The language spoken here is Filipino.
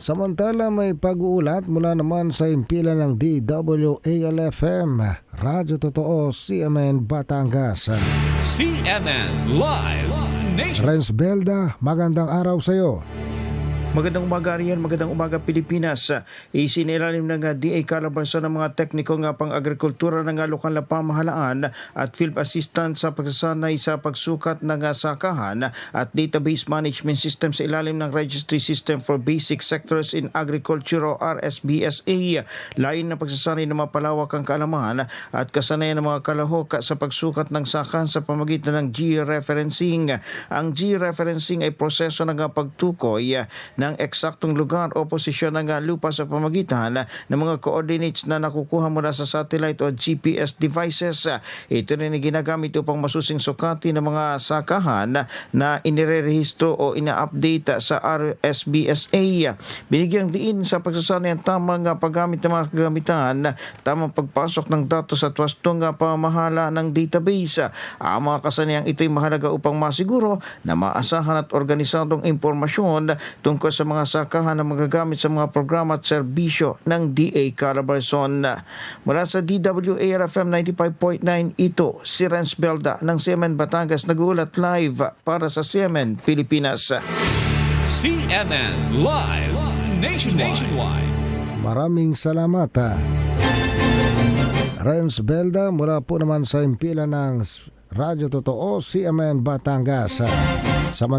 Samantala may pag-uulat mula naman sa impila ng DWALFM, Radyo Totoo, CMN Batangas. CNN Live Nation. Renz Belda, magandang araw sa iyo. Magandang umaga riyan, magandang umaga Pilipinas. Isinilalim ng uh, DA Calabarzon ng mga tekniko nga pang-agrikultura ng uh, lokal na pamahalaan at field assistant sa pagsasanay sa pagsukat ng uh, sakahan at database management system sa ilalim ng Registry System for Basic Sectors in Agriculture o RSBSA. Lain na pagsasanay na mapalawak ang kaalaman at kasanayan ng mga kalahok sa pagsukat ng sakahan sa pamagitan ng georeferencing. Ang georeferencing ay proseso ng pagtukoy ng eksaktong lugar o posisyon ng lupa sa pamagitan ng mga coordinates na nakukuha mula sa satellite o GPS devices. Ito rin ay ginagamit upang masusing sukati ng mga sakahan na inirerehistro o ina-update sa RSBSA. Binigyang diin sa pagsasanay ang tamang paggamit ng mga kagamitan, tamang pagpasok ng datos at wastong pamahala ng database. Ang mga kasanayang ito'y mahalaga upang masiguro na maasahan at organisadong impormasyon tungkol sa mga sakahan na magagamit sa mga programa at serbisyo ng DA Calabarzon. Mula sa DWARFM 95.9, ito si Renz Belda ng CMN Batangas nag-uulat live para sa CMN Pilipinas. CNN Live Nation. Nationwide. Maraming salamat. ah. Renz Belda mula po naman sa impila ng Radyo Totoo, CMN Batangas. Samantala